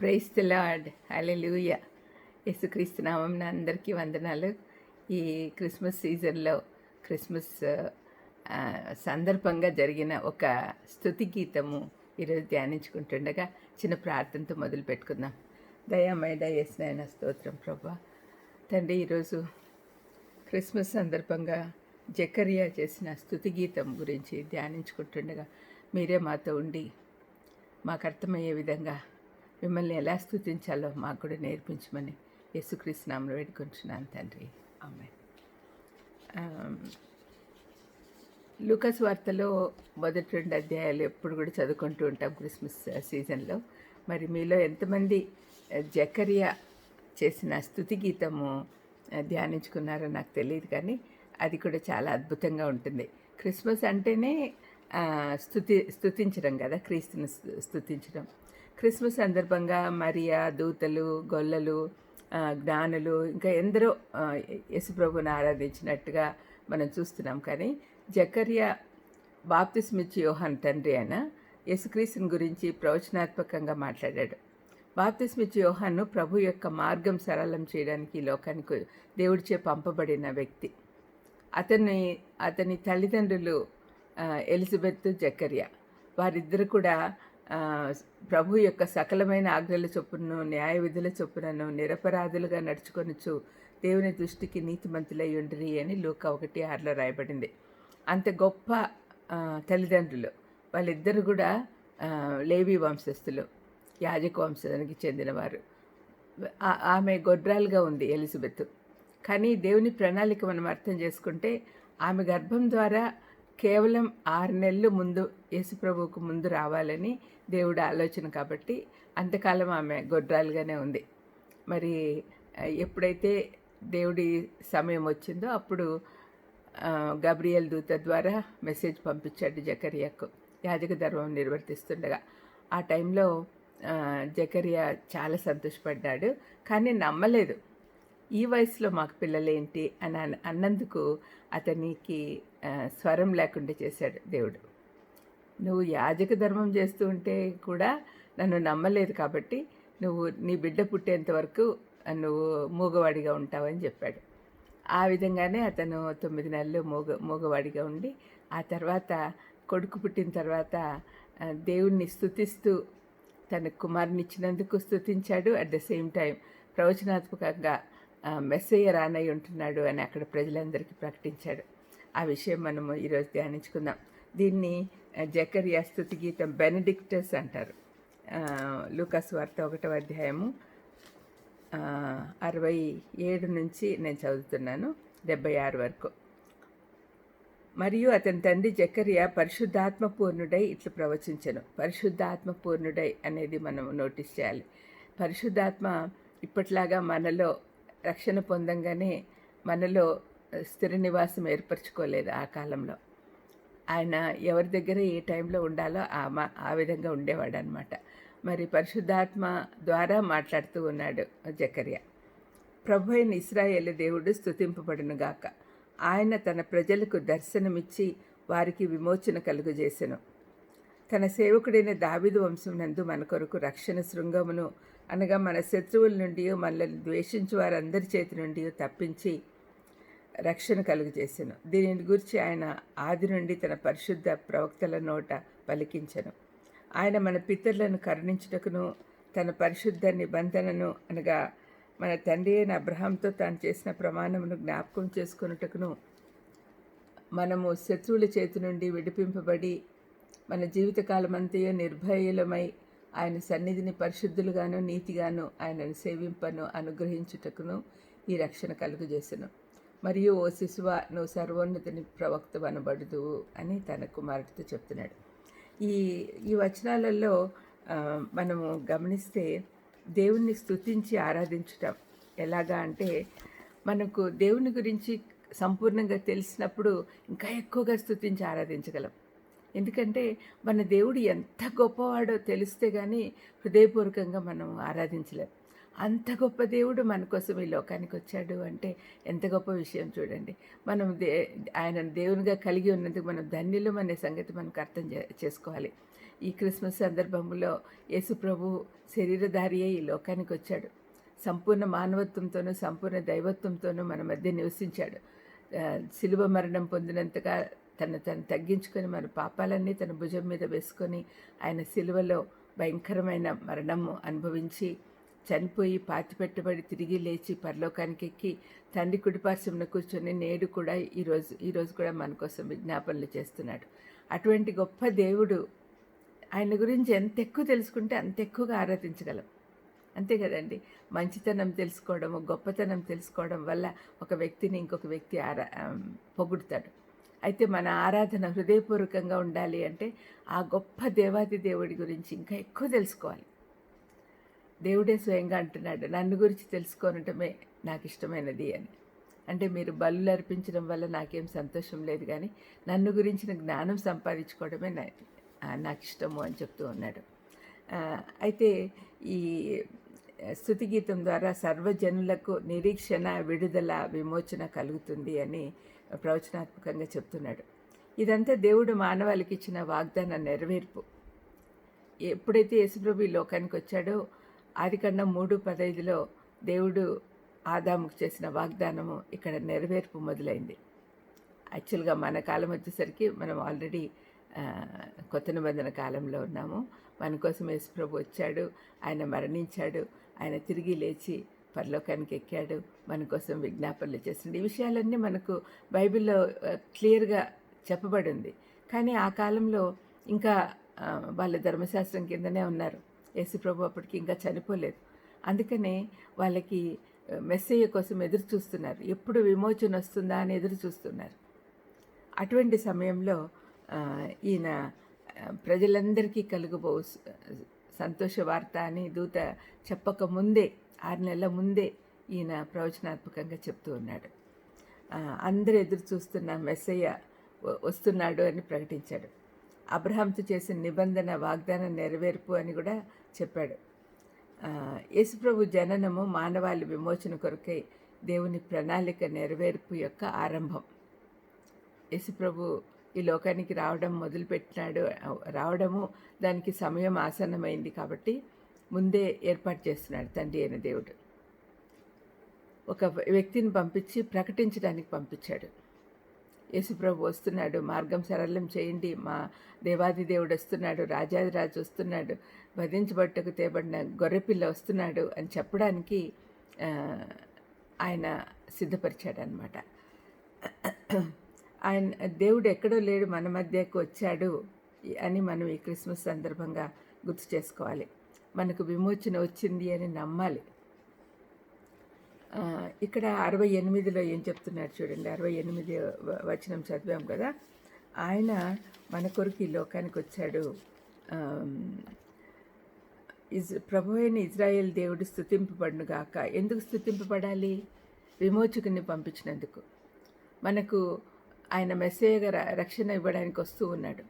Price the lord. హల్లెలూయా. యేసుక్రీస్తు నామం అందరికీ వందనాలు. ఈ క్రిస్మస్ సీజన్లో క్రిస్మస్ సందర్భంగా జరిగిన ఒక స్థుతి గీతము ఈరోజు ధ్యానించుకుంటుండగా చిన్న ప్రార్థనతో మొదలు పెట్టుకుందాం. దయామయ దయస్నాయన స్తోత్రం ప్రభా. తండ్రి ఈరోజు క్రిస్మస్ సందర్భంగా జకరియా చేసిన స్థుతి గీతం గురించి ధ్యానించుకుంటుండగా మీరే మాతో ఉండి మాకు అర్థమయ్యే విధంగా మిమ్మల్ని ఎలా స్థుతించాలో మాకు కూడా నేర్పించమని యేసుకృష్ణాములు వేడుకుంటున్నాను తండ్రి. ఆమె లూకస్ వార్తలో మొదటి రెండు అధ్యాయాలు ఎప్పుడు కూడా చదువుకుంటూ ఉంటాం క్రిస్మస్ సీజన్లో. మరి మీలో ఎంతమంది జకరియా చేసిన స్థుతి గీతము ధ్యానించుకున్నారో నాకు తెలియదు కానీ అది కూడా చాలా అద్భుతంగా ఉంటుంది. క్రిస్మస్ అంటేనే స్థుతి స్థుతించడం కదా క్రీస్తుని స్థుతించడం. క్రిస్మస్ సందర్భంగా మరియా దూతలు గొల్లలు జ్ఞానులు ఇంకా ఎందరో యశుప్రభుని ఆరాధించినట్టుగా మనం చూస్తున్నాం. కానీ జకర్య బాప్తిస్మిచ్చి యోహాన్ తండ్రి అయిన యేసుక్రీస్తుని గురించి ప్రవచనాత్మకంగా మాట్లాడాడు. బాప్తిస్మిచ్చి యోహాన్ను ప్రభు యొక్క మార్గం సరళం చేయడానికి లోకానికి దేవుడిచే పంపబడిన వ్యక్తి. అతని అతని తల్లిదండ్రులు ఎలిజబెత్ జకర్య. వారిద్దరు కూడా ప్రభు యొక్క సకలమైన ఆజ్ఞల చొప్పును న్యాయ విధుల చొప్పునను నిరపరాధులుగా నడుచుకొనొచ్చు దేవుని దృష్టికి నీతిమంతులై ఉండిరి అని లూక ఒకటి ఆరులో రాయబడింది. అంత గొప్ప తల్లిదండ్రులు వాళ్ళిద్దరు కూడా లేవి వంశస్థులు యాజక వంశానికి చెందినవారు. ఆమె గొడ్రాలుగా ఉంది ఎలిజబెత్. కానీ దేవుని ప్రణాళిక మనం అర్థం చేసుకుంటే ఆమె గర్భం ద్వారా కేవలం ఆరు నెలలు ముందు యేసుప్రభువుకు ముందు రావాలని దేవుడు ఆలోచన కాబట్టి అంతకాలం ఆమె గొడ్రాలుగానే ఉంది. మరి ఎప్పుడైతే దేవుడి సమయం వచ్చిందో అప్పుడు గబ్రియల్ దూత ద్వారా మెసేజ్ పంపించాడు జకరియాకు. యాజక ధర్మం నిర్వర్తిస్తుండగా. ఆ టైంలో జకరియా చాలా సంతోషపడ్డాడు కానీ నమ్మలేదు. ఈ వయసులో మాకు పిల్లలేంటి? అని అన్నందుకు అతనికి స్వరం లేకుండా చేశాడు దేవుడు. నువ్వు యాజక ధర్మం చేస్తూ ఉంటే కూడా నన్ను నమ్మలేదు కాబట్టి నువ్వు నీ బిడ్డ పుట్టేంత వరకు నువ్వు మూగవాడిగా ఉంటావని చెప్పాడు. ఆ విధంగానే అతను తొమ్మిది నెలలు మూగ మూగవాడిగా ఉండి ఆ తర్వాత కొడుకు పుట్టిన తర్వాత దేవుణ్ణి స్థుతిస్తూ తన కుమారునిచ్చినందుకు స్థుతించాడు స్తుతించాడు. అట్ ద సేమ్ టైం ప్రవచనాత్మకంగా మెస్సయ్య రానై ఉంటున్నాడు అని అక్కడ ప్రజలందరికీ ప్రకటించాడు. ఆ విషయం మనము ఈరోజు ధ్యానించుకుందాం. దీన్ని ఆ, జకరియా గీతం బెనడిక్టస్ అంటారు. లూకస్ వార్త ఒకటవ అధ్యాయము అరవై ఏడు నుంచి నేను చదువుతున్నాను డెబ్బై ఆరు వరకు. మరియు అతని తండ్రి జకరియా పరిశుద్ధాత్మ పూర్ణుడై ఇట్లు ప్రవచించను. పరిశుద్ధాత్మ పూర్ణుడై అనేది మనం నోటీస్ చేయాలి. పరిశుద్ధాత్మ ఇప్పట్లాగా మనలో రక్షణ పొందంగానే మనలో స్థిర నివాసం ఏర్పరచుకోలేదు ఆ కాలంలో. ఆయన ఎవరి దగ్గర ఏ టైంలో ఉండాలో ఆ మా ఆ విధంగా ఉండేవాడు అనమాట మరి పరిశుద్ధాత్మ ద్వారా మాట్లాడుతూ ఉన్నాడు జకర్య. ప్రభు అయిన ఇస్రాయేల్ దేవుడు స్థుతింపబడునుగాక ఆయన తన ప్రజలకు దర్శనమిచ్చి వారికి విమోచన కలుగజేసెను తన సేవకుడైన దావిదు వంశం నందు మన కొరకు రక్షణ శృంగమును అనగా మన శత్రువుల నుండి మనల్ని ద్వేషించు వారందరి చేతి నుండి తప్పించి రక్షణ కలుగజేసెను దీనిని గురించి ఆయన ఆది నుండి తన పరిశుద్ధ ప్రవక్తల నోట పలికించను. ఆయన మన పితరులను కరుణించుటకును తన పరిశుద్ధ నిబంధనను అనగా మన తండ్రి అయిన అబ్రహాంతో తాను చేసిన ప్రమాణమును జ్ఞాపకం చేసుకున్నటకును మనము శత్రువుల చేతి నుండి విడిపింపబడి మన జీవితకాలమంతయో నిర్భయులమై ఆయన సన్నిధిని పరిశుద్ధులుగాను నీతిగాను ఆయనను సేవింపను అనుగ్రహించుటకును ఈ రక్షణ కలుగజేసెను. మరియు ఓ శిశువ నువ్వు సర్వోన్నతిని ప్రవక్త అనబడదు అని తన కుమారుడితో చెప్తున్నాడు. ఈ ఈ వచనాలలో మనము గమనిస్తే దేవుణ్ణి స్థుతించి ఆరాధించటం ఎలాగా అంటే మనకు దేవుని గురించి సంపూర్ణంగా తెలిసినప్పుడు ఇంకా ఎక్కువగా స్తుతించి ఆరాధించగలం. ఎందుకంటే మన దేవుడు ఎంత గొప్పవాడో తెలిస్తే కానీ హృదయపూర్వకంగా మనం ఆరాధించలేం. అంత గొప్ప దేవుడు మన కోసం ఈ లోకానికి వచ్చాడు అంటే ఎంత గొప్ప విషయం చూడండి. మనం దే ఆయన దేవునిగా కలిగి ఉన్నందుకు మనం ధన్యులం అనే సంగతి మనకు అర్థం చే చేసుకోవాలి. ఈ క్రిస్మస్ సందర్భంలో యేసు ప్రభు శరీరధారి అయి ఈ లోకానికి వచ్చాడు. సంపూర్ణ మానవత్వంతోనూ సంపూర్ణ దైవత్వంతోనూ మన మధ్య నివసించాడు. శిలువ మరణం పొందినంతగా తను తను తగ్గించుకొని మన పాపాలన్నీ తన భుజం మీద వేసుకొని ఆయన శిలువలో భయంకరమైన మరణము అనుభవించి చనిపోయి పాతిపెట్టబడి తిరిగి లేచి పరలోకానికి ఎక్కి తండ్రి కుడిపార్శ్వంలో కూర్చొని నేడు కూడా ఈరోజు ఈరోజు కూడా మన కోసం విజ్ఞాపనలు చేస్తున్నాడు. అటువంటి గొప్ప దేవుడు ఆయన గురించి ఎంత ఎక్కువ తెలుసుకుంటే అంత ఎక్కువగా ఆరాధించగలం. అంతే కదండి. మంచితనం తెలుసుకోవడము గొప్పతనం తెలుసుకోవడం వల్ల ఒక వ్యక్తిని ఇంకొక వ్యక్తి ఆరా పొగుడుతాడు. అయితే మన ఆరాధన హృదయపూర్వకంగా ఉండాలి అంటే ఆ గొప్ప దేవాది దేవుడి గురించి ఇంకా ఎక్కువ తెలుసుకోవాలి. దేవుడే స్వయంగా అంటున్నాడు నన్ను గురించి తెలుసుకోనటమే నాకు ఇష్టమైనది అని. అంటే మీరు బలులు అర్పించడం వల్ల నాకేం సంతోషం లేదు కానీ నన్ను గురించిన జ్ఞానం సంపాదించుకోవడమే నా నాకు ఇష్టము అని చెప్తూ ఉన్నాడు. అయితే ఈ స్థుతి గీతం ద్వారా సర్వజనులకు నిరీక్షణ విడుదల విమోచన కలుగుతుంది అని ప్రవచనాత్మకంగా చెప్తున్నాడు. ఇదంతా దేవుడు మానవాళికి ఇచ్చిన వాగ్దాన నెరవేర్పు. ఎప్పుడైతే యేసుప్రభు ఈ లోకానికి వచ్చాడో ఆదికాండం మూడు పదైదులో దేవుడు ఆదాముకు చేసిన వాగ్దానము ఇక్కడ నెరవేర్పు మొదలైంది. యాక్చువల్గా మన కాలం వచ్చేసరికి మనం ఆల్రెడీ కొత్త నిబంధన కాలంలో ఉన్నాము. మన కోసం యేసుప్రభు వచ్చాడు ఆయన మరణించాడు ఆయన తిరిగి లేచి పరలోకానికి ఎక్కాడు మన కోసం విజ్ఞాపనలు చేసిండు. ఈ విషయాలన్నీ మనకు బైబిల్లో క్లియర్గా చెప్పబడి ఉంది. కానీ ఆ కాలంలో ఇంకా వాళ్ళ ధర్మశాస్త్రం కిందనే ఉన్నారు. యేసుప్రభు అప్పటికి ఇంకా చనిపోలేదు. అందుకనే వాళ్ళకి మెస్సేయ కోసం ఎదురు చూస్తున్నారు. ఎప్పుడు విమోచన వస్తుందా అని ఎదురు చూస్తున్నారు. అటువంటి సమయంలో ఈయన ప్రజలందరికీ కలుగుబో సంతోష వార్త అని దూత చెప్పక ముందే ఆరు నెలల ముందే ఈయన ప్రవచనాత్మకంగా చెప్తూ ఉన్నాడు. అందరూ ఎదురు చూస్తున్న మెస్సయ్య వస్తున్నాడు అని ప్రకటించాడు. అబ్రహాంతో చేసిన నిబంధన వాగ్దానం నెరవేర్పు అని కూడా చెప్పాడు. యేసుప్రభు జననము మానవాళి విమోచన కొరకై దేవుని ప్రణాళిక నెరవేర్పు యొక్క ఆరంభం. యేసుప్రభు ఈ లోకానికి రావడం మొదలుపెట్టినాడు. రావడము దానికి సమయం ఆసన్నమైంది కాబట్టి ముందే ఏర్పాటు చేస్తున్నాడు తండ్రి అయిన దేవుడు. ఒక వ్యక్తిని పంపించి ప్రకటించడానికి పంపించాడు. యేసుప్రభు వస్తున్నాడు మార్గం సరళం చేయండి మా దేవాది దేవుడు వస్తున్నాడు రాజాదిరాజు వస్తున్నాడు వధించబట్టకు తేబడిన గొర్రెపిల్ల వస్తున్నాడు అని చెప్పడానికి ఆయన సిద్ధపరిచాడు అనమాట ఆయన దేవుడు ఎక్కడో లేడు మన మధ్యకు వచ్చాడు అని మనం ఈ క్రిస్మస్ సందర్భంగా గుర్తు చేసుకోవాలి. మనకు విమోచన వచ్చింది అని నమ్మాలి. ఇక్కడ అరవై ఎనిమిదిలో ఏం చెప్తున్నారు చూడండి. అరవై ఎనిమిది వ- వచనం చదివాం కదా. ఆయన మన కొరకు ఈ లోకానికి వచ్చాడు. ఇజ్ ప్రభు అయిన ఇజ్రాయేల్ దేవుడు స్థుతింపబడునుగాక ఎందుకు స్థుతింపబడాలి? విమోచకుని పంపించినందుకు. మనకు ఆయన మెసేజ్గా ర- రక్షణ ఇవ్వడానికి వస్తూ ఉన్నాడు.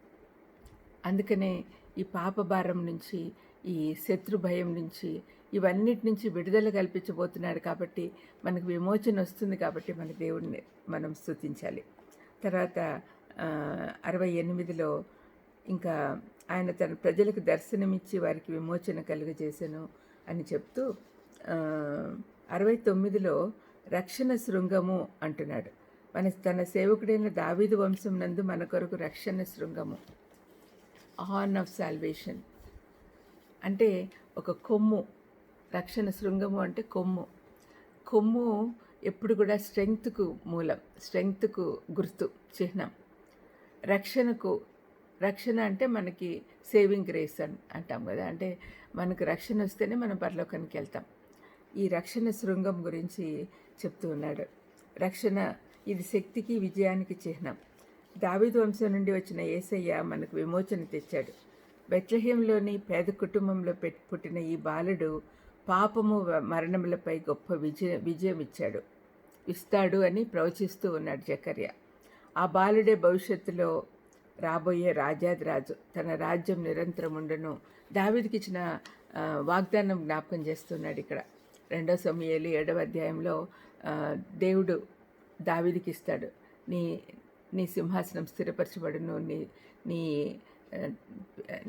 అందుకనే ఈ పాప భారం నుంచి ఈ శత్రు భయం నుంచి ఇవన్నిటి నుంచి విడుదల కల్పించబోతున్నాడు కాబట్టి మనకు విమోచన వస్తుంది కాబట్టి మన దేవుడిని మనం స్థుతించాలి తర్వాత అరవై ఎనిమిదిలో ఇంకా ఆయన తన ప్రజలకు దర్శనమిచ్చి వారికి విమోచన కలుగజేశాను అని చెప్తూ అరవై తొమ్మిదిలో రక్షణ శృంగము అంటున్నాడు. మన తన సేవకుడైన దావీదు వంశం నందు మన కొరకు రక్షణ శృంగము. Horn of salvation. అంటే ఒక కొమ్ము రక్షణ శృంగము అంటే కొమ్ము. కొమ్ము ఎప్పుడు కూడా స్ట్రెంగ్త్కు మూలం స్ట్రెంగ్త్కు గుర్తు చిహ్నం. రక్షణకు రక్షణ అంటే మనకి సేవింగ్ గ్రేస్ అని అంటాం కదా. అంటే మనకు రక్షణ వస్తేనే మనం పరలోకానికి వెళ్తాం. ఈ రక్షణ శృంగం గురించి చెప్తూ ఉన్నాడు. రక్షణ ఇది శక్తికి విజయానికి చిహ్నం. దావీదు వంశం నుండి వచ్చిన ఏసయ్య మనకు విమోచన తెచ్చాడు. బెత్లహేంలోని పేద కుటుంబంలో పెట్టి పుట్టిన ఈ బాలుడు పాపము మరణములపై గొప్ప విజయ విజయం ఇచ్చాడు. ఇస్తాడు అని ప్రవచిస్తూ ఉన్నాడు జకర్య. ఆ బాలుడే భవిష్యత్తులో రాబోయే రాజాదిరాజు తన రాజ్యం నిరంతరం ఉండను. దావిదికి ఇచ్చిన వాగ్దానం జ్ఞాపకం చేస్తున్నాడు ఇక్కడ. రెండో సమయాలు ఏడవ అధ్యాయంలో దేవుడు దావిదికి ఇస్తాడు. నీ నీ సింహాసనం స్థిరపరచబడును. నీ నీ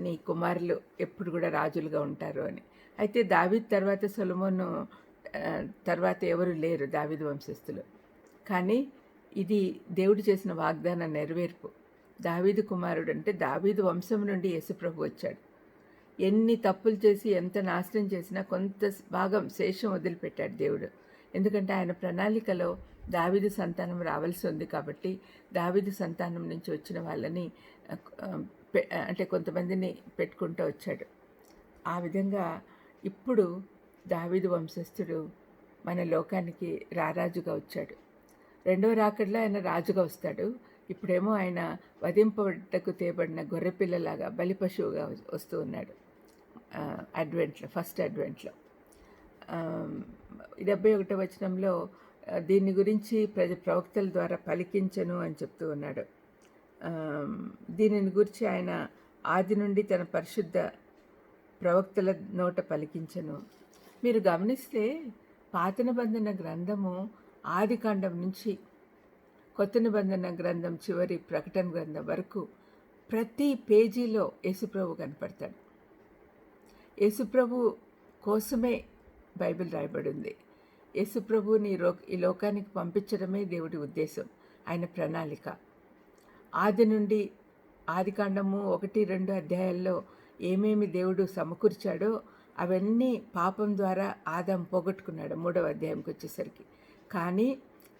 నీ కుమారులు ఎప్పుడు కూడా రాజులుగా ఉంటారు అని. అయితే దావిద్ తర్వాత సొలమోను తర్వాత ఎవరు లేరు దావిద్ వంశస్థులు. కానీ ఇది దేవుడు చేసిన వాగ్దాన నెరవేర్పు. దావీదు కుమారుడు అంటే దావీదు వంశం నుండి యేసుప్రభు వచ్చాడు. ఎన్ని తప్పులు చేసి ఎంత నాశనం చేసినా కొంత భాగం శేషం వదిలిపెట్టాడు దేవుడు. ఎందుకంటే ఆయన ప్రణాళికలో దావిదు సంతానం రావాల్సి ఉంది కాబట్టి దావిదు సంతానం నుంచి వచ్చిన వాళ్ళని పె- అంటే కొంతమందిని పెట్టుకుంటూ వచ్చాడు. ఆ విధంగా ఇప్పుడు దావీదు వంశస్థుడు మన లోకానికి రారాజుగా వచ్చాడు. రెండవ రాకడలో ఆయన రాజుగా వస్తాడు. ఇప్పుడేమో ఆయన వధింపబడ్డకు తేబడిన గొర్రెపిల్లలాగా బలి పశువుగా వస్తూ ఉన్నాడు. అడ్వెంట్లో ఫస్ట్ అడ్వెంట్లో. డెబ్బై ఒకటో వచనంలో దీని గురించి ప్రజ ప్రవక్తల ద్వారా పలికించను అని చెప్తూ ఉన్నాడు. దీనిని గురించి ఆయన ఆది నుండి తన పరిశుద్ధ ప్రవక్తల నోట పలికించను. మీరు గమనిస్తే పాత నిబంధన గ్రంథము ఆది కాండం నుంచి కొత్త నిబంధన గ్రంథం చివరి ప్రకటన గ్రంథం వరకు ప్రతి పేజీలో యేసుప్రభు కనపడతాడు. యేసుప్రభు కోసమే బైబిల్ రాయబడి ఉంది యేసుప్రభుని ఈ ఈ లోకానికి పంపించడమే దేవుడి ఉద్దేశం ఆయన ప్రణాళిక. ఆది నుండి ఆది కాండము ఒకటి రెండు అధ్యాయాల్లో ఏమేమి దేవుడు సమకూర్చాడో అవన్నీ పాపం ద్వారా ఆదాం పోగొట్టుకున్నాడు మూడవ అధ్యాయంకి వచ్చేసరికి. కానీ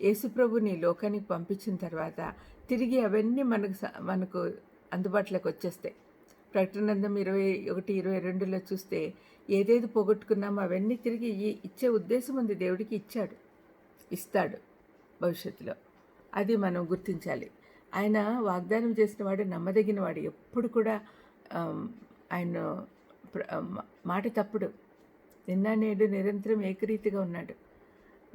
యేసుప్రభుని లోకానికి పంపించిన తర్వాత తిరిగి అవన్నీ మనకు స- మనకు అందుబాటులోకి వచ్చేస్తాయి. ప్రకటనందం ఇరవై ఒకటి ఇరవై రెండులో చూస్తే ఏదేది పోగొట్టుకున్నామో అవన్నీ తిరిగి ఇచ్చే ఉద్దేశం ఉంది. దేవుడికి ఇచ్చాడు. ఇస్తాడు భవిష్యత్తులో. అది మనం గుర్తించాలి. ఆయన వాగ్దానం చేసిన వాడు నమ్మదగిన వాడు. ఎప్పుడు కూడా ఆయన మాట తప్పుడు. నిన్న నేడు నిరంతరం ఏకరీతిగా ఉన్నాడు.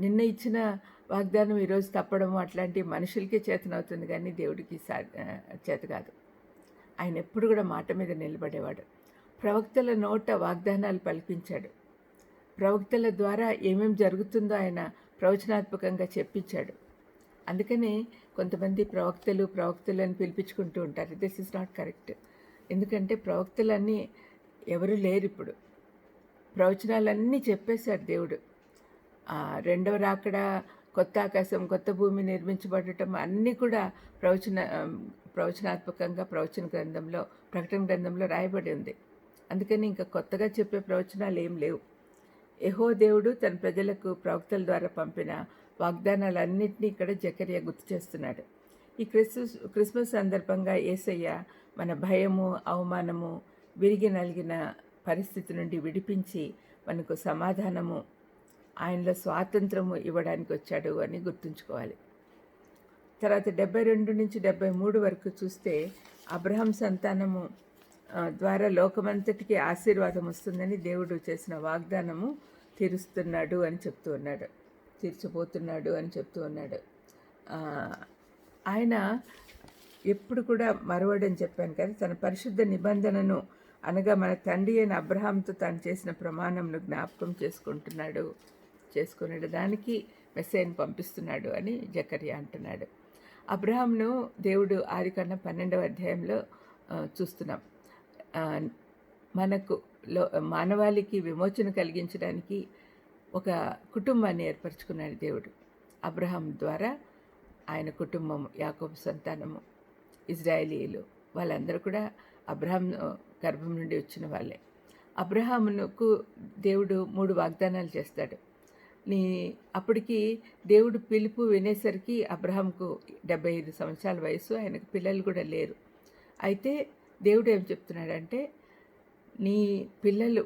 నిన్న ఇచ్చిన వాగ్దానం ఈరోజు తప్పడం అట్లాంటి మనుషులకే చేతనవుతుంది కానీ దేవుడికి సా చేత కాదు. ఆయన ఎప్పుడు కూడా మాట మీద నిలబడేవాడు. ప్రవక్తల నోట వాగ్దానాలు పలికించాడు. ప్రవక్తల ద్వారా ఏమేం జరుగుతుందో ఆయన ప్రవచనాత్మకంగా చెప్పించాడు. అందుకని కొంతమంది ప్రవక్తలు ప్రవక్తలు అని పిలిపించుకుంటూ ఉంటారు. దిస్ ఇస్ నాట్ కరెక్ట్ ఎందుకంటే ప్రవక్తలన్నీ ఎవరు లేరు ఇప్పుడు. ప్రవచనాలన్నీ చెప్పేశాడు దేవుడు. రెండవ రాకడా కొత్త ఆకాశం కొత్త భూమి నిర్మించబడటం అన్నీ కూడా ప్రవచన ప్రవచనాత్మకంగా ప్రవచన గ్రంథంలో ప్రకటన గ్రంథంలో రాయబడి ఉంది. అందుకని ఇంకా కొత్తగా చెప్పే ప్రవచనాలు ఏం లేవు. ఎహో దేవుడు తన ప్రజలకు ప్రవక్తల ద్వారా పంపిన వాగ్దానాలన్నింటినీ ఇక్కడ జకరియా గుర్తు చేస్తున్నాడు. ఈ క్రిస్మస్ క్రిస్మస్ సందర్భంగా ఏసయ్య మన భయము అవమానము విరిగి నలిగిన పరిస్థితి నుండి విడిపించి మనకు సమాధానము ఆయనలో స్వాతంత్రము ఇవ్వడానికి వచ్చాడు అని గుర్తుంచుకోవాలి. తర్వాత డెబ్బై రెండు నుంచి డెబ్బై మూడు వరకు చూస్తే అబ్రహం సంతానము ద్వారా లోకమంతటికి ఆశీర్వాదం వస్తుందని దేవుడు చేసిన వాగ్దానము తీరుస్తున్నాడు అని చెప్తూ ఉన్నాడు. తీర్చబోతున్నాడు అని చెప్తూ ఉన్నాడు. ఆయన ఎప్పుడు కూడా మరవడని చెప్పాను కదా తన పరిశుద్ధ నిబంధనను అనగా మన తండ్రి అయిన అబ్రహాంతో తను చేసిన ప్రమాణంను జ్ఞాపకం చేసుకుంటున్నాడు. చేసుకున్నాడు. దానికి మెస్సేని పంపిస్తున్నాడు అని జకరియా అంటున్నాడు. అబ్రహాంను దేవుడు ఆదికాండ పన్నెండవ అధ్యాయంలో చూస్తున్నాం. మనకు లో మానవాళికి విమోచన కలిగించడానికి ఒక కుటుంబాన్ని ఏర్పరచుకున్నాడు దేవుడు. అబ్రహాం ద్వారా ఆయన కుటుంబం యాకోబు సంతానము ఇజ్రాయేలీలు వాళ్ళందరూ కూడా అబ్రహాం గర్భం నుండి వచ్చిన వాళ్ళే. అబ్రహామునకు దేవుడు మూడు వాగ్దానాలు చేస్తాడు. నీ అప్పటికి దేవుడు పిలుపు వినేసరికి అబ్రహాంకు డెబ్బై ఐదు సంవత్సరాల వయసు ఆయనకు పిల్లలు కూడా లేరు. అయితే దేవుడు ఏం చెప్తున్నాడంటే నీ పిల్లలు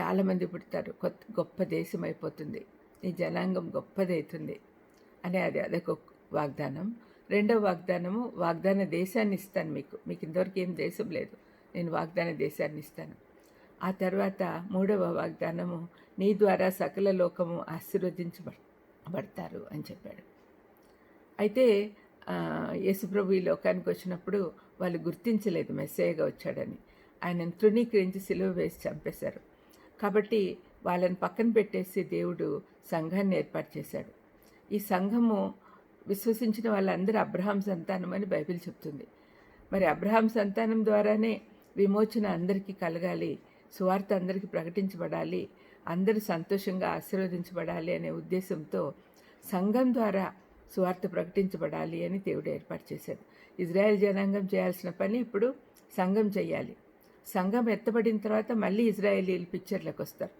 చాలామంది పుడతారు. కొత్త గొప్ప దేశం అయిపోతుంది. నీ జనాంగం గొప్పదవుతుంది అని అది అదొక వాగ్దానం. రెండవ వాగ్దానము వాగ్దాన దేశాన్ని ఇస్తాను మీకు. మీకు ఇంతవరకు ఏం దేశం లేదు. నేను వాగ్దాన దేశాన్ని ఇస్తాను. ఆ తర్వాత మూడవ వాగ్దానము నీ ద్వారా సకల లోకము ఆశీర్వదించబడతారు అని చెప్పాడు. అయితే యేసుప్రభు ఈ లోకానికి వచ్చినప్పుడు వాళ్ళు గుర్తించలేదు మెస్సేయగా వచ్చాడని. ఆయనను తృణీకరించి సిలువ వేసి చంపేశారు. కాబట్టి వాళ్ళని పక్కన పెట్టేసి దేవుడు సంఘాన్ని ఏర్పాటు చేశాడు. ఈ సంఘము విశ్వసించిన వాళ్ళందరూ అబ్రహాం సంతానం అని బైబిల్ చెప్తుంది. మరి అబ్రహాం సంతానం ద్వారానే విమోచన అందరికీ కలగాలి. సువార్త అందరికీ ప్రకటించబడాలి అందరూ సంతోషంగా ఆశీర్వదించబడాలి అనే ఉద్దేశంతో సంఘం ద్వారా సువార్త ప్రకటించబడాలి అని దేవుడు ఏర్పాటు చేశాడు. ఇజ్రాయెల్ జనాంగం చేయాల్సిన పని ఇప్పుడు సంఘం చేయాలి. సంఘం ఎత్తబడిన తర్వాత మళ్ళీ ఇజ్రాయేలీలు పిక్చర్లకు వస్తారు.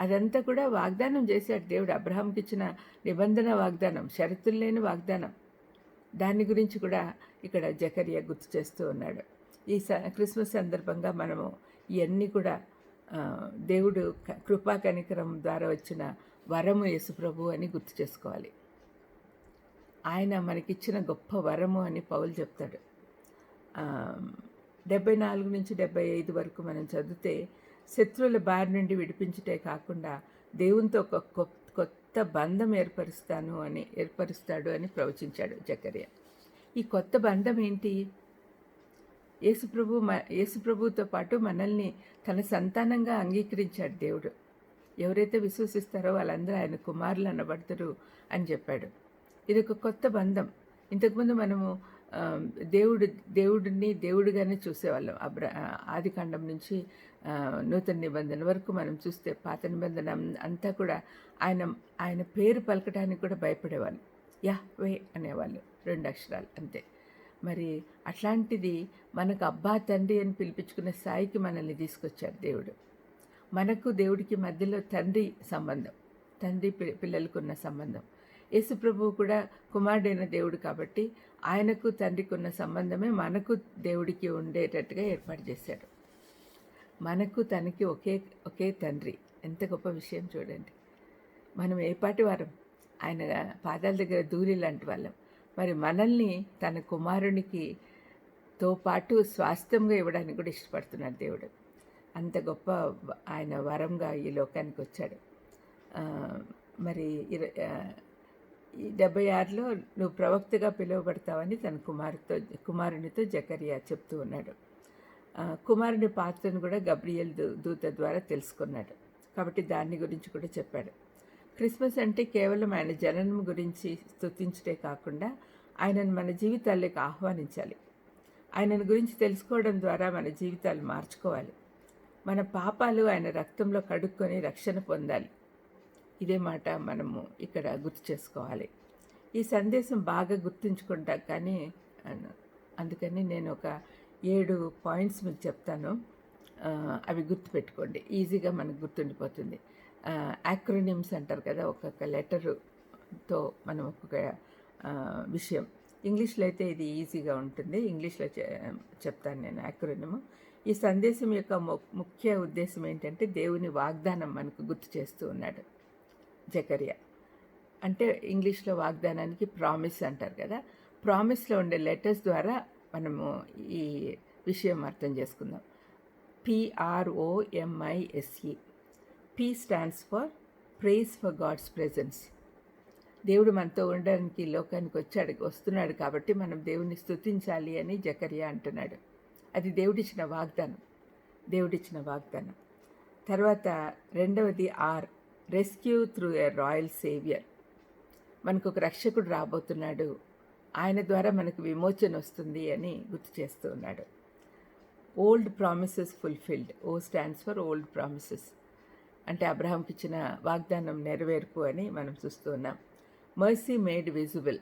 అదంతా కూడా వాగ్దానం చేశాడు దేవుడు. అబ్రహాంకి ఇచ్చిన నిబంధన వాగ్దానం షరతులు లేని వాగ్దానం. దాని గురించి కూడా ఇక్కడ జకరియా గుర్తు చేస్తూ ఉన్నాడు. ఈ స క్రిస్మస్ సందర్భంగా మనము ఇవన్నీ కూడా దేవుడు కృపా కనికరం ద్వారా వచ్చిన వరము యేసుప్రభు అని గుర్తు చేసుకోవాలి. ఆయన మనకిచ్చిన గొప్ప వరము అని పౌలు చెప్తాడు. డెబ్బై నాలుగు నుంచి డెబ్బై ఐదు వరకు మనం చదివితే శత్రువుల బారి నుండి విడిపించుటే కాకుండా దేవునితో ఒక కొ- కొత్త బంధం ఏర్పరుస్తాను అని ఏర్పరుస్తాడు అని ప్రవచించాడు జకర్య. ఈ కొత్త బంధం ఏంటి? యేసుప్రభు మ యేసుప్రభుతో పాటు మనల్ని తన సంతానంగా అంగీకరించాడు దేవుడు. ఎవరైతే విశ్వసిస్తారో వాళ్ళందరూ ఆయన కుమారులు అనబడతారు అని చెప్పాడు. ఇది ఒక కొత్త బంధం. ఇంతకుముందు మనము దేవుడు దేవుడిని దేవుడిగానే చూసేవాళ్ళం. అబ్ర ఆది కాండం నుంచి నూతన నిబంధన వరకు మనం చూస్తే పాత నిబంధన అంతా కూడా ఆయన ఆయన పేరు పలకడానికి కూడా భయపడేవాళ్ళు. యా వే అనేవాళ్ళు. రెండు అక్షరాలు. అంతే. మరి అట్లాంటిది మనకు అబ్బా తండ్రి అని పిలిపించుకునే స్థాయికి మనల్ని తీసుకొచ్చాడు దేవుడు. మనకు దేవుడికి మధ్యలో తండ్రి సంబంధం తండ్రి పిల్లలకున్న పిల్లలకు ఉన్న సంబంధం యేసుప్రభువు కూడా కుమారుడైన దేవుడు కాబట్టి ఆయనకు తండ్రికి ఉన్న సంబంధమే మనకు దేవుడికి ఉండేటట్టుగా ఏర్పాటు చేశాడు. మనకు తనకి ఒకే ఒకే తండ్రి. ఎంత గొప్ప విషయం చూడండి. మనం ఏపాటి వారం? ఆయన పాదాల దగ్గర దూరి లాంటి వాళ్ళం. మరి మనల్ని తన కుమారునికి తో పాటు స్వాస్థ్యంగా ఇవ్వడానికి కూడా ఇష్టపడుతున్నాడు దేవుడు. అంత గొప్ప ఆయన వరంగా ఈ లోకానికి వచ్చాడు. మరి ఇరవై డెబ్బై ఆరులో నువ్వు ప్రవక్తగా పిలువబడతావని తన కుమారుతో కుమారునితో జకరియా చెప్తూ ఉన్నాడు. కుమారుని పాత్రను కూడా గబ్రియల్ దూ- దూత ద్వారా తెలుసుకున్నాడు. కాబట్టి దాని గురించి కూడా చెప్పాడు. క్రిస్మస్ అంటే కేవలం ఆయన జననం గురించి స్తుతించటే కాకుండా ఆయనను మన జీవితాల్లోకి ఆహ్వానించాలి. ఆయనను గురించి తెలుసుకోవడం ద్వారా మన జీవితాలు మార్చుకోవాలి. మన పాపాలు ఆయన రక్తంలో కడుక్కొని రక్షణ పొందాలి. ఇదే మాట మనము ఇక్కడ గుర్తు చేసుకోవాలి. ఈ సందేశం బాగా గుర్తుంచుకుంటా కానీ అందుకని నేను ఒక ఏడు పాయింట్స్ మీకు చెప్తాను. అవి గుర్తుపెట్టుకోండి. ఈజీగా మనకు గుర్తుండిపోతుంది. యాక్రోనిమ్స్ అంటారు కదా ఒక్కొక్క లెటరుతో మనం ఒక్కొక్క విషయం. ఇంగ్లీష్లో అయితే ఇది ఈజీగా ఉంటుంది. ఇంగ్లీష్లో చె- చెప్తాను నేను యాక్రోనిమ్ ఈ సందేశం యొక్క ము- ముఖ్య ఉద్దేశం ఏంటంటే దేవుని వాగ్దానం మనకు గుర్తు చేస్తూ ఉన్నాడు జకరియా. అంటే ఇంగ్లీష్లో వాగ్దానానికి ప్రామిస్ అంటారు కదా. ప్రామిస్లో ఉండే లెటర్స్ ద్వారా మనము ఈ విషయం అర్థం చేసుకుందాం. పిఆర్ఓఎంఐఎస్ఈ P stands for praise for God's presence దేవుడు మనతో ఉండడానికి లోకానికి వచ్చాడు వస్తున్నాడు కాబట్టి మనం దేవుణ్ణి స్థుతించాలి అని జకరియా అంటున్నాడు. అది దేవుడిచ్చిన వాగ్దానం. దేవుడిచ్చిన వాగ్దానం. తర్వాత రెండవది R rescue through a royal saviour మనకు ఒక రక్షకుడు రాబోతున్నాడు. ఆయన ద్వారా మనకు విమోచన వస్తుంది అని గుర్తు చేస్తూ ఉన్నాడు. Old promises fulfilled O stands for old promises అంటే అబ్రహాంకి ఇచ్చిన వాగ్దానం నెరవేర్పు అని మనం చూస్తూ ఉన్నాం. Mercy made visible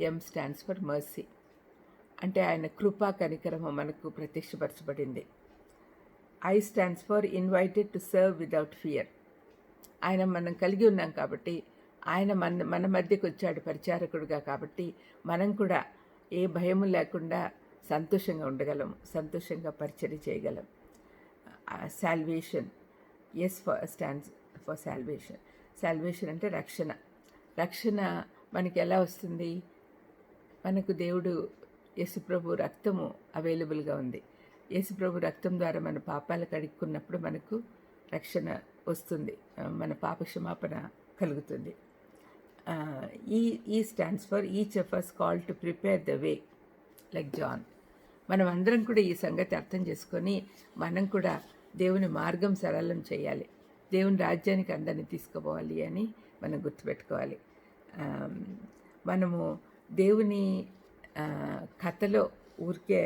M stands for mercy అంటే ఆయన కృపా కనికరము మనకు ప్రత్యక్షపరచబడింది. I stands for invited to serve without fear ఆయన మనం కలిగి ఉన్నాం కాబట్టి ఆయన మన మన మధ్యకు వచ్చాడు పరిచారకుడుగా కాబట్టి మనం కూడా ఏ భయము లేకుండా సంతోషంగా ఉండగలం సంతోషంగా పరిచయం చేయగలం. Uh, salvation S for stands for salvation salvation అంటే రక్షణ. రక్షణ మనకి ఎలా వస్తుంది? మనకు దేవుడు యేసుప్రభు రక్తము అవైలబుల్గా ఉంది. యేసుప్రభు రక్తం ద్వారా మన పాపాలు కడుక్కున్నప్పుడు మనకు రక్షణ వస్తుంది. మన పాప క్షమాపణ కలుగుతుంది. ఈ E stands for each of us call to prepare the way like John మనం అందరం కూడా ఈ సంగతి అర్థం చేసుకొని మనం కూడా దేవుని మార్గం సరళం చేయాలి. దేవుని రాజ్యానికి అందరిని తీసుకుపోవాలి అని మనం గుర్తుపెట్టుకోవాలి. మనము దేవుని కథలో ఊరికే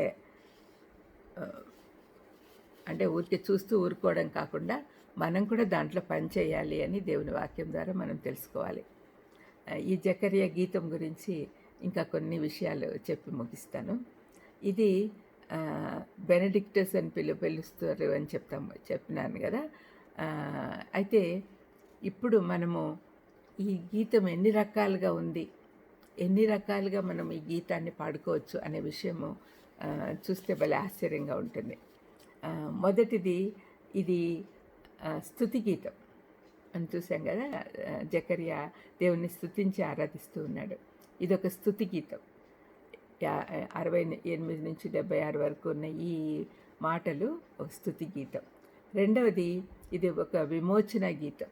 అంటే ఊరికే చూస్తూ ఊరుకోవడం కాకుండా మనం కూడా దాంట్లో పని చేయాలి అని దేవుని వాక్యం ద్వారా మనం తెలుసుకోవాలి. ఈ జకరియా గీతం గురించి ఇంకా కొన్ని విషయాలు చెప్పి ముగిస్తాను. ఇది బెనడిక్టస్ అని పిలు పిలుస్తారు అని చెప్తాం చెప్పినాను కదా. అయితే ఇప్పుడు మనము ఈ గీతం ఎన్ని రకాలుగా ఉంది? ఎన్ని రకాలుగా మనం ఈ గీతాన్ని పాడుకోవచ్చు అనే విషయము చూస్తే భలే ఆశ్చర్యంగా ఉంటుంది. మొదటిది ఇది స్థుతి గీతం. అని చూసాం కదా ఆ, జకరియా దేవుణ్ణి స్థుతించి ఆరాధిస్తూ ఉన్నాడు. ఇది ఒక స్థుతి గీతం. అరవై ఎనిమిది నుంచి డెబ్బై ఆరు వరకు ఉన్న ఈ మాటలు ఒక స్తుతి గీతం. రెండవది ఇది ఒక విమోచన గీతం.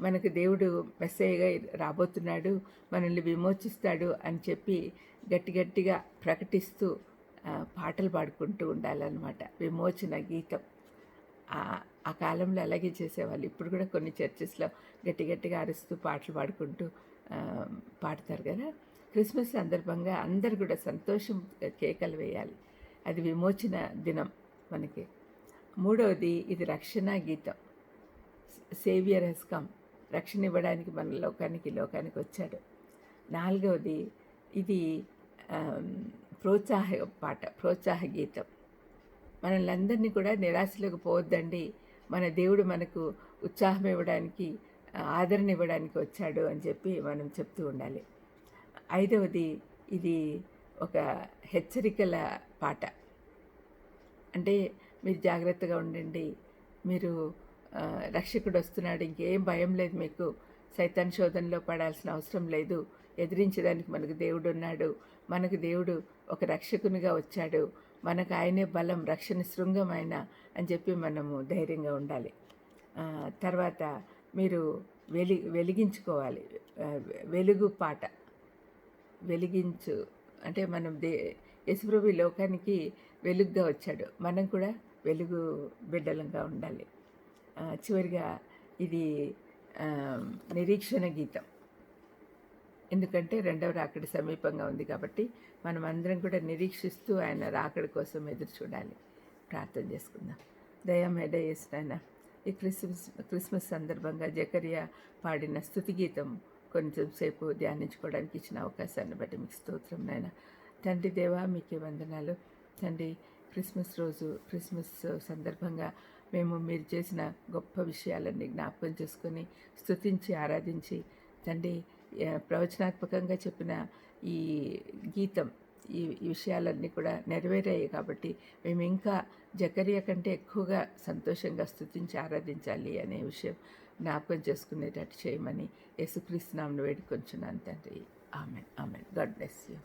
మనకు దేవుడు మెస్సయ్యగా రాబోతున్నాడు మనల్ని విమోచిస్తాడు అని చెప్పి గట్టి గట్టిగా ప్రకటిస్తూ పాటలు పాడుకుంటూ ఉండాలన్నమాట. విమోచన గీతం. ఆ- కాలంలో అలాగే చేసేవాళ్ళు. ఇప్పుడు కూడా కొన్ని చర్చెస్లో గట్టి గట్టిగా అరుస్తూ పాటలు పాడుకుంటూ పాడతారు కదా. క్రిస్మస్ సందర్భంగా అందరు కూడా సంతోషం కేకలు వేయాలి. అది విమోచన దినం మనకి. మూడవది ఇది రక్షణ గీతం. సేవియర్ హెస్ కమ్ రక్షణ ఇవ్వడానికి మన లోకానికి లోకానికి వచ్చాడు. నాలుగవది ఇది ప్రోత్సాహ పాట ప్రోత్సాహ గీతం. మనల్ని అందరినీ కూడా నిరాశలోకి పోవద్దండి. మన దేవుడు మనకు ఉత్సాహం ఇవ్వడానికి ఆదరణ ఇవ్వడానికి వచ్చాడు అని చెప్పి మనం చెప్తూ ఉండాలి. ఐదవది ఇది ఒక హెచ్చరికల పాట. అంటే మీరు జాగ్రత్తగా ఉండండి. మీరు రక్షకుడు వస్తున్నాడు. ఇంకేం భయం లేదు మీకు. సైతాన్ శోధనలో పడాల్సిన అవసరం లేదు. ఎదిరించడానికి మనకు దేవుడు ఉన్నాడు. మనకు దేవుడు ఒక రక్షకునిగా వచ్చాడు. మనకు ఆయనే బలం రక్షణ శృంగం ఆయన అని చెప్పి మనము ధైర్యంగా ఉండాలి. తర్వాత మీరు వెలి వెలిగించుకోవాలి. వెలుగు పాట. వెలిగించు. అంటే మనం దే యశుప్రభు ఈ లోకానికి వెలుగుగా వచ్చాడు. మనం కూడా వెలుగు బిడ్డలంగా ఉండాలి. చివరిగా ఇది నిరీక్షణ గీతం. ఎందుకంటే రెండవ రాకడ సమీపంగా ఉంది కాబట్టి మనం అందరం కూడా నిరీక్షిస్తూ ఆయన రాకడి కోసం ఎదురు చూడాలి. ప్రార్థన చేసుకుందాం. దయం చేసిన ఈ క్రిస్మస్ క్రిస్మస్ సందర్భంగా జకరియా పాడిన స్థుతి గీతం కొంచెం సేపు ధ్యానించుకోవడానికి ఇచ్చిన అవకాశాన్ని బట్టి మీకు స్తోత్రం నాయన. తండ్రి దేవా మీకే వందనాలు. తండ్రి క్రిస్మస్ రోజు క్రిస్మస్ సందర్భంగా మేము మీరు చేసిన గొప్ప విషయాలన్నీ జ్ఞాపకం చేసుకొని స్థుతించి ఆరాధించి తండ్రి ప్రవచనాత్మకంగా చెప్పిన ఈ గీతం ఈ విషయాలన్నీ కూడా నెరవేరాయి కాబట్టి మేము ఇంకా జకరియా కంటే ఎక్కువగా సంతోషంగా స్తుతించి ఆరాధించాలి అనే విషయం జ్ఞాపకం చేసుకునేటట్టు చేయమని యేసుక్రీస్తు నామను వేడుకొంచున్నాను తండ్రి. Amen. Amen. God bless you.